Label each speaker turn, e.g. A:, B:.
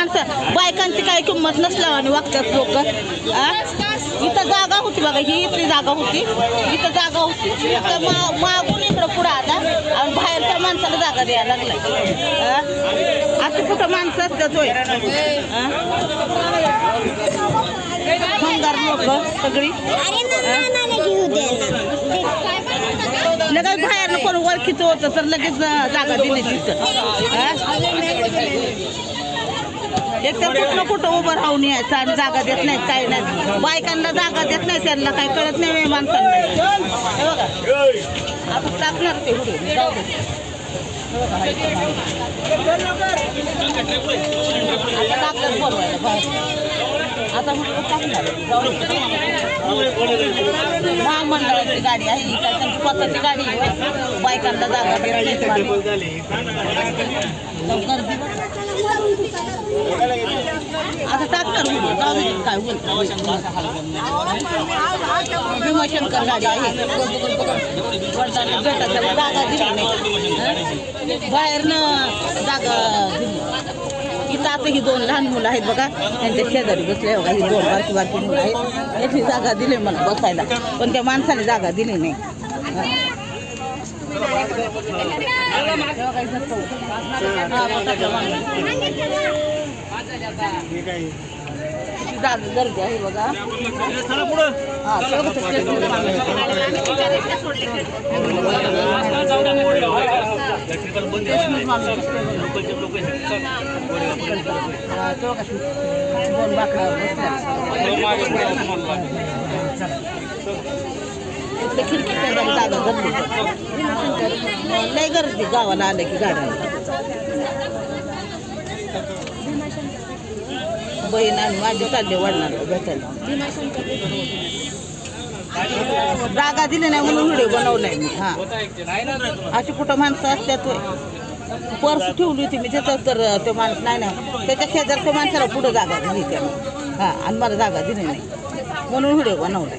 A: माणसं बायकांची काही किंमत नसल्यावर आणि वागतात लोक. इथं जागा होती बघा ही इथली जागा होती. इथं जागा होती. इथं मा- मागून इकडं पुढं आता. आणि बाहेरच्या माणसाला जागा द्यायला लागलाय. आता कुठं माणसं असतात होय? भंगार लोक सगळी. लगेच बाहेर कोण ओळखीचं होतं तर लगेच जागा दिली तिथं. एक तर कुठं कुठं उभं राहून यायचं आणि जागा देत नाहीत काही नाही बायकांना जागा देत नाही त्यांना काही कळत नाही बे माणसांना. हे बघा. आपण टाकणार ते उडून जाऊ दे. हे बघा, आता म्हटलं टाकणार. महामंडळाची गाडी आहे काय त्यांची स्वतःची गाडी आहे. बायकांना जागा बघ. आता टाकणार जाऊ दे काय भीमाशंकर गाडी आहे. त्याला जागा दिली नाही? बाहेरनं जागा दिली. इथं ही दोन लहान मुलं आहेत बघा. त्यांच्या शेजारी बसले बघा ही दोन बारकी बारकी मुलं आहेत. याची जागा दिली मला बसायला. पण त्या माणसाने जागा दिली नाही. जागा गर्दी आहे बघा. हा सगळं दोन खिडकी गर्दी लय गर्दी गावाला आलं की गाड्या बहीण आणि माझी चालले वाढणार भेटायला जागा दिली नाही म्हणून व्हिडिओ बनवलाय मी हा अशी कुठं माणसं असतात पर्स ठेवली होती मी त्याच्यात तर तो माणूस नाही ना त्याच्या शेजारच्या माणसाला पुढं जागा दिली त्यानं? हां आणि मला जागा दिली नाही. म्हणून व्हिडिओ बनवला